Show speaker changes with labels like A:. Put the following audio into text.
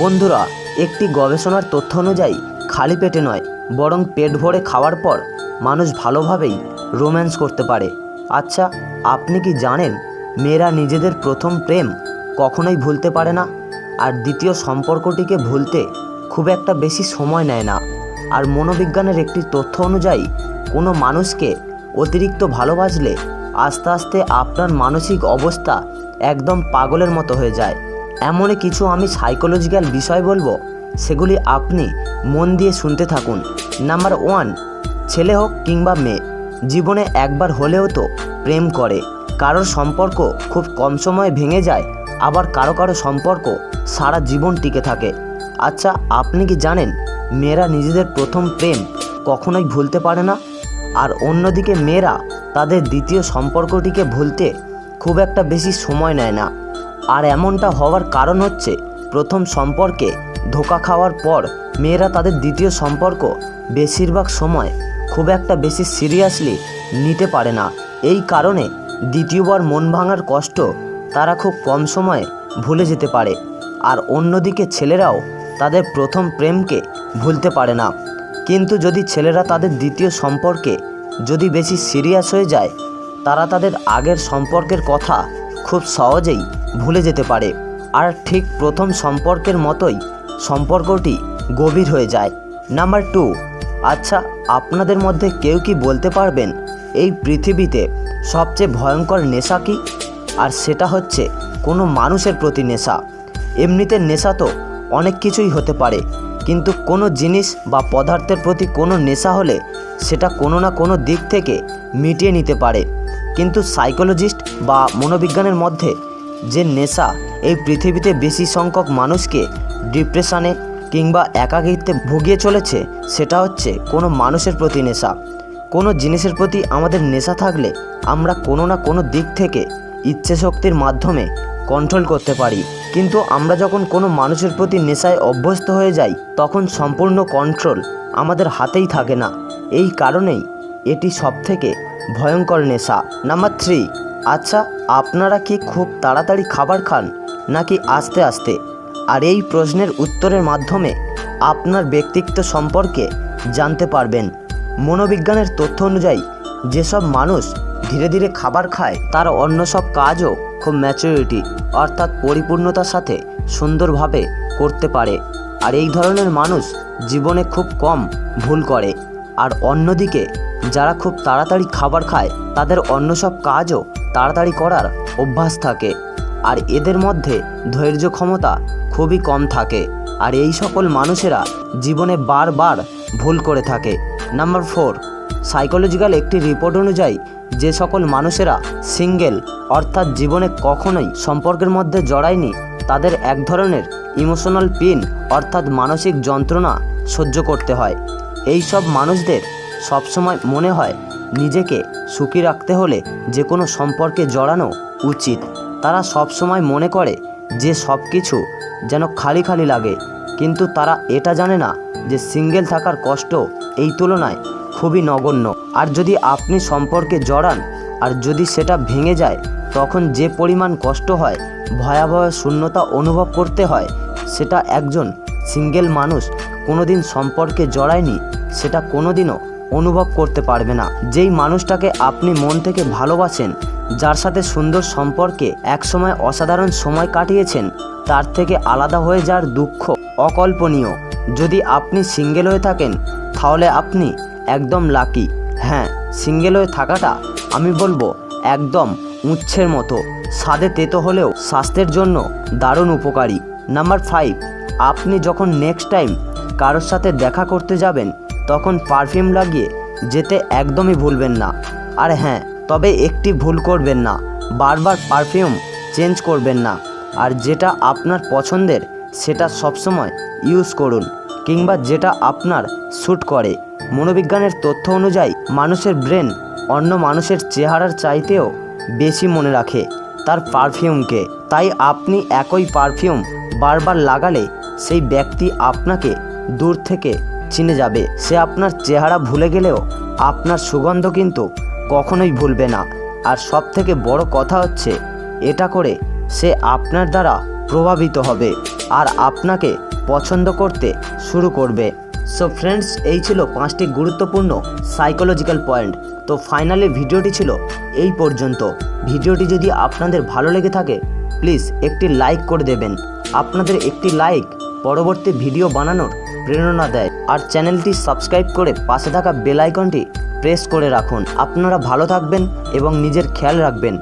A: বন্ধুরা, একটি গবেষণার তথ্য অনুযায়ী, খালি পেটে নয়, বরং পেট ভরে খাওয়ার পর মানুষ ভালোভাবেই রোম্যান্স করতে পারে। আচ্ছা আপনি কি জানেন মেয়েরা নিজেদের প্রথম প্রেম কখনোই ভুলতে পারে না? আর দ্বিতীয় সম্পর্কটিকে ভুলতে খুব একটা বেশি সময় নেয় না। আর মনোবিজ্ঞানের একটি তথ্য অনুযায়ী, কোনো মানুষকে অতিরিক্ত ভালোবাসলে আস্তে আস্তে আপনার মানসিক অবস্থা একদম পাগলের মতো হয়ে যায়। এমনই কিছু আমি সাইকোলজিক্যাল বিষয় বলব, সেগুলি আপনি মন দিয়ে শুনতে থাকুন। নাম্বার ওয়ান ছেলে হোক কিংবা মেয়ে, জীবনে একবার হলেও তো প্রেম করে। কারোর সম্পর্ক খুব কম সময়ে ভেঙে যায়, আবার কারও কারও সম্পর্ক সারা জীবন টিকে থাকে। আচ্ছা আপনি কি জানেন মেয়েরা নিজেদের প্রথম প্রেম কখনোই ভুলতে পারে না? আর অন্যদিকে মেয়েরা তাদের দ্বিতীয় সম্পর্কটিকে ভুলতে খুব একটা বেশি সময় নেয় না। আর এমনটা হওয়ার কারণ হচ্ছে, প্রথম সম্পর্কে ধোকা খাওয়ার পর মেয়েরা তাদের দ্বিতীয় সম্পর্ক বেশিরভাগ সময় খুব একটা বেশি সিরিয়াসলি নিতে পারে না। এই কারণে দ্বিতীয়বার মন ভাঙার কষ্ট তারা খুব কম সময়ে ভুলে যেতে পারে। আর অন্যদিকে ছেলেরাও তাদের প্রথম প্রেমকে ভুলতে পারে না। কিন্তু যদি ছেলেরা তাদের দ্বিতীয় সম্পর্কে যদি বেশি সিরিয়াস হয়ে যায়, তারা তাদের আগের সম্পর্কের কথা খুব সহজেই ভুলে যেতে পারে। আর ঠিক প্রথম সম্পর্কের মতোই সম্পর্কটি গভীর হয়ে যায়। নাম্বার টু আচ্ছা আপনাদের মধ্যে কেউ কি বলতে পারবেন এই পৃথিবীতে সবচেয়ে ভয়ঙ্কর নেশা কি? আর সেটা হচ্ছে কোনো মানুষের প্রতি নেশা। এমনিতে নেশা তো অনেক কিছুই হতে পারে, কিন্তু কোনো জিনিস বা পদার্থের প্রতি কোনো নেশা হলে সেটা কোনো না কোনো দিক থেকে মিটিয়ে নিতে পারে। কিন্তু সাইকোলজিস্ট বা মনোবিজ্ঞানের মধ্যে যে নেশা এই পৃথিবীতে বেশি সংখ্যক মানুষকে ডিপ্রেশনে কিংবা একাকিত্বে ভুগিয়ে চলেছে, সেটা হচ্ছে কোনো মানুষের প্রতি নেশা। কোনো জিনিসের প্রতি আমাদের নেশা থাকলে আমরা কোনো না কোনো দিক থেকে ইচ্ছে শক্তির মাধ্যমে কন্ট্রোল করতে পারি। কিন্তু আমরা যখন কোনো মানুষের প্রতি নেশায় অভ্যস্ত হয়ে যাই, তখন সম্পূর্ণ কন্ট্রোল আমাদের হাতেই থাকে না। এই কারণেই এটি সবথেকে ভয়ঙ্কর নেশা। নাম্বার থ্রি আচ্ছা আপনারা কি খুব তাড়াতাড়ি খাবার খান, নাকি আস্তে আস্তে? আর এই প্রশ্নের উত্তরের মাধ্যমে আপনার ব্যক্তিত্ব সম্পর্কে জানতে পারবেন। মনোবিজ্ঞানের তথ্য অনুযায়ী, যেসব মানুষ ধীরে ধীরে খাবার খায়, তার অন্য সব কাজও খুব ম্যাচুরিটি অর্থাৎ পরিপূর্ণতার সাথে সুন্দরভাবে করতে পারে। আর এই ধরনের মানুষ জীবনে খুব কম ভুল করে। আর অন্যদিকে, যারা খুব তাড়াতাড়ি খাবার খায়, তাদের অন্য সব কাজও তাড়াতাড়ি করার অভ্যাস থাকে। আর এদের মধ্যে ধৈর্য ক্ষমতা খুবই কম থাকে। আর এই সকল মানুষেরা জীবনে বারবার ভুল করে থাকে। নাম্বার ফোর সাইকোলজিক্যাল একটি রিপোর্ট অনুযায়ী যে সকল মানুষেরা সিঙ্গেল অর্থাৎ জীবনে কখনোই সম্পর্কের মধ্যে জড়ায়নি, তাদের এক ধরনের ইমোশনাল পেন অর্থাৎ মানসিক যন্ত্রণা সহ্য করতে হয়। এই সব মানুষদের সবসময় মনে হয় নিজেকে সুখী রাখতে হলে যে কোনো সম্পর্কে জড়ানো উচিত। তারা সবসময় মনে করে যে সব কিছু যেন খালি খালি লাগে, কিন্তু তারা এটা জানে না যে সিঙ্গেল থাকার কষ্ট এই তুলনায় খুবই নগণ্য। আর যদি আপনি সম্পর্কে জড়ান, আর যদি সেটা ভেঙে যায়, তখন যে পরিমাণ কষ্ট হয়, ভয়াবহ শূন্যতা অনুভব করতে হয়, সেটা একজন সিঙ্গেল মানুষ কোনোদিন সম্পর্কে জড়ায়নি, সেটা কোনোদিনও অনুভব করতে পারবে না। যেই মানুষটাকে আপনি মন থেকে ভালোবাসেন, যার সাথে সুন্দর সম্পর্কে একসময় অসাধারণ সময় কাটিয়েছেন, তার থেকে আলাদা হয়ে যাওয়ার দুঃখ অকল্পনীয়। যদি আপনি সিঙ্গেল হয়ে থাকেন, তাহলে আপনি একদম লাকি। হ্যাঁ সিঙ্গেল হয়ে থাকাটা আমি বলব একদম উচ্ছের মতো। স্বাদে তেতো হলেও স্বাস্থ্যের জন্য দারুণ উপকারী। নাম্বার ফাইভ, আপনি যখন নেক্সট টাইম কারোর সাথে দেখা করতে যাবেন তখন পারফিউম লাগিয়ে যেতে একদমই ভুলবেন না। আর হ্যাঁ তবে একটি ভুল করবেন না। বারবার পারফিউম চেঞ্জ করবেন না। আর যেটা আপনার পছন্দের, সেটা সবসময় ইউজ করুন। কিংবা যেটা আপনার শ্যুট করে। মনোবিজ্ঞানের তথ্য অনুযায়ী, মানুষের ব্রেন অন্য মানুষের চেহারার চাইতেও বেশি মনে রাখে তার পারফিউমকে। তাই আপনি একই পারফিউম বারবার লাগালে সেই ব্যক্তি আপনাকে দূর থেকে চিনে যাবে। সে আপনার চেহারা ভুলে গেলেও আপনার সুগন্ধ কিন্তু কখনোই ভুলবে না। আর সব থেকে বড় কথা হচ্ছে, এটা করে সে আপনার দ্বারা প্রভাবিত হবে আর আপনাকে পছন্দ করতে শুরু করবে। সো ফ্রেন্ডস এই ছিল পাঁচটি গুরুত্বপূর্ণ সাইকোলজিক্যাল পয়েন্ট তো ফাইনালি ভিডিওটি ছিল এই পর্যন্ত। ভিডিওটি যদি আপনাদের ভালো লেগে থাকে প্লিজ একটি লাইক করে দেবেন। আপনাদের একটি লাইক পরবর্তী ভিডিও বানানোর প্রেরণা দেয়। আর চ্যানেলটি সাবস্ক্রাইব করে পাশে থাকা বেল আইকনটি প্রেস করে রাখুন। আপনারা ভালো থাকবেন এবং নিজের খেয়াল রাখবেন।